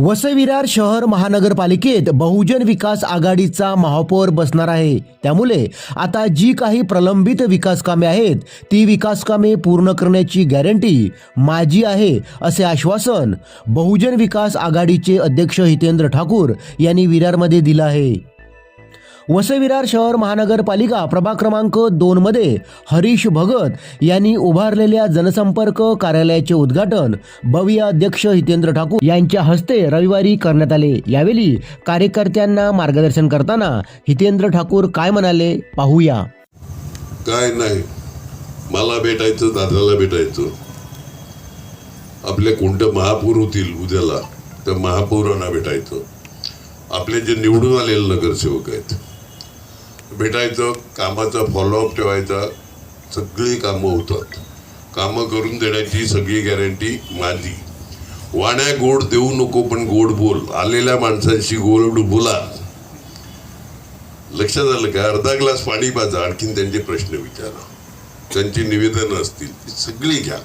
वसविरार शहर महानगरपालिकेत बहुजन विकास आघाडीचा महापौर बसणार आहे. त्यामुळे आता जी काही प्रलंबित विकास कामे आहेत ती विकास कामे पूर्ण करण्याची गॅरंटी माझी आहे असे आश्वासन बहुजन विकास आघाडीचे अध्यक्ष हितेंद्र ठाकूर यांनी विरारमध्ये दिलं आहे. वसविरार शहर महानगरपालिका प्रभाग क्रमांक दोन मध्ये हरीश भगत यांनी उभारलेल्या जनसंपर्क कार्यालयाचे उद्घाटन भव्य अध्यक्ष हितेंद्र ठाकूर यांच्या हस्ते रविवारी करण्यात आले. यावेळी कार्यकर्त्यांना मार्गदर्शन करताना हितेंद्र ठाकूर काय म्हणाले पाहूया. काय नाही. मला भेटायचं दादाला भेटायचं. आपले कोणते महापौर होतील उद्याला त्या महापौरांना भेटायचं. आपले जे निवडून आलेले नगरसेवक आहेत भेटायचं कामाचा फॉलोअप ठेवायचा सगळी कामं होतात. कामं करून देण्याची सगळी गॅरंटी माझी. वाण्या गोड देऊ नको पण गोड बोल. आलेल्या माणसांशी गोड बोला. लक्षात आलं का? अर्धा ग्लास पाणी पाजा. आणखीन त्यांचे प्रश्न विचारा. त्यांची निवेदनं असतील. ती सगळी घ्या.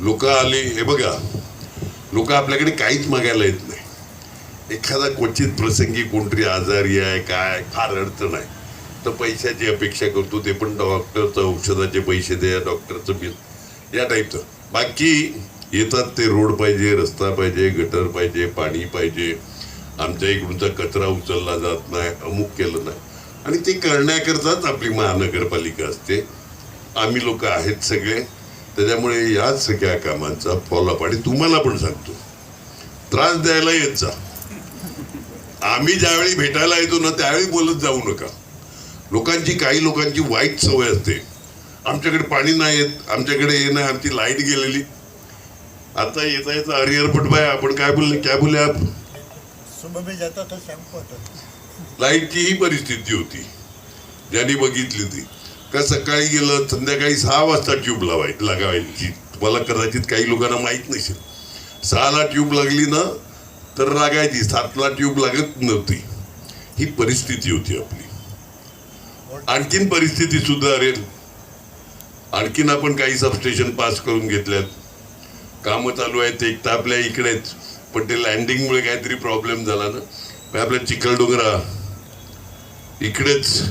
लोक आली हे बघा. लोक आपल्याकडे काहीच मागायला येत नाही. एखादा क्वचित प्रसंगी कोणतरी आजारी आहे काय फार अडचण आहे. तर पैशाची अपेक्षा करतो ते पण डॉक्टरचं औषधाचे पैसे द्या डॉक्टरचं बिल या टाईपचं बाकी येतात ते रोड पाहिजे रस्ता पाहिजे गटर पाहिजे पाणी पाहिजे. आमच्या इकडूनचा कचरा उचलला जात नाही अमुक केलं नाही. आणि ते करण्याकरताच आपली महानगरपालिका असते. आम्ही लोक आहेत सगळे. त्याच्यामुळे या सगळ्या कामांचा फॉलोअप आणि तुम्हाला पण सांगतो त्रास द्यायला येत जा. आम्ही ज्यावेळी भेटायला येतो ना त्यावेळी बोलत जाऊ नका. लोकांची काही लोकांची वाईट सवय असते. आमच्याकडे पाणी नाही येत आमच्याकडे हे नाही आमची लाइट गेलेली. आता येता येता हरिहर पटबाय आपण काय बोलले काय बोलले आप? लाईटची ही परिस्थिती होती. ज्यांनी बघितली ती का सकाळी गेलं संध्याकाळी सहा वाजता ट्यूब लावायची लागायची. तुम्हाला कदाचित काही लोकांना माहीत नसेल. सहाला ट्यूब लागली ना तर लागायची सातला ट्यूब लागत नव्हती. ही परिस्थिती होती आपली. आणखीन परिस्थिती सुधारेल. आणखीन आपण काही सबस्टेशन पास करून घेतल्यात. कामं चालू आहेत एक तर आपल्या इकडेच पण ते लँडिंगमुळे काहीतरी प्रॉब्लेम झाला ना. आपल्या चिखलडोंगरा. इकडेच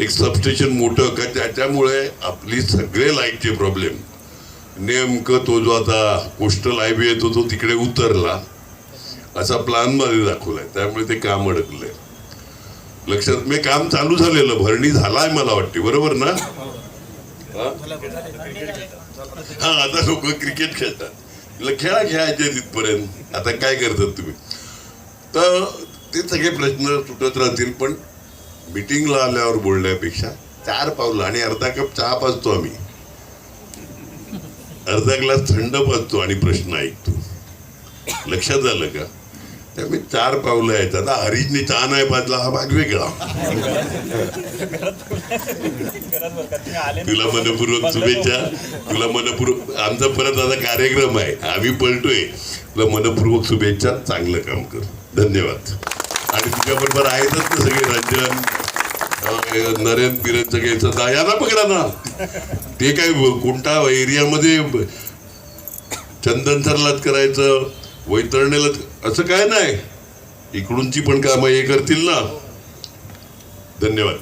एक सबस्टेशन मोठं का त्याच्यामुळे आपली सगळे लाईटचे प्रॉब्लेम नेमकं तो जो आता कोस्टल हायवे येतो तो तिकडे उतरला. असा प्लानमध्ये दाखवला दाखवलाय. त्यामुळे ते काम अडकलंय. लक्षात मी काम चालू झालेलं भरणी झालाय मला वाटते बरोबर ना? हा? आता लोक क्रिकेट खेळतात. खेळा खेळायचे तिथपर्यंत. आता काय करतात तुम्ही? तर ते सगळे प्रश्न सुटत राहतील पण मिटिंगला आल्यावर बोलण्यापेक्षा चार पावलं आणि अर्धा कप चहा पाजतो आम्ही. अर्धा ग्लास थंड पाजतो आणि प्रश्न ऐकतो. लक्षात आलं का? त्यामुळे चार पावलं आहेत. आता हरीशने चहा नाही पाजला हा भाग वेगळा. तुला मनपूर्वक शुभेच्छा. तुला मनपूर्वक आमचा परत आता कार्यक्रम आहे. आम्ही पलटोय. तुला मनपूर्वक शुभेच्छा. चांगलं काम कर. धन्यवाद. आणि तुझ्याबरोबर आहेतच ना सगळे रंजन नरेन बिरेन सगळे. सदा यांना पकडा ना. ते काय कोणता एरियामध्ये चंदन सरलाच करायचं? वैतरणेला असं काय नाही. इकडूनची पण कामं हे करतील ना. धन्यवाद.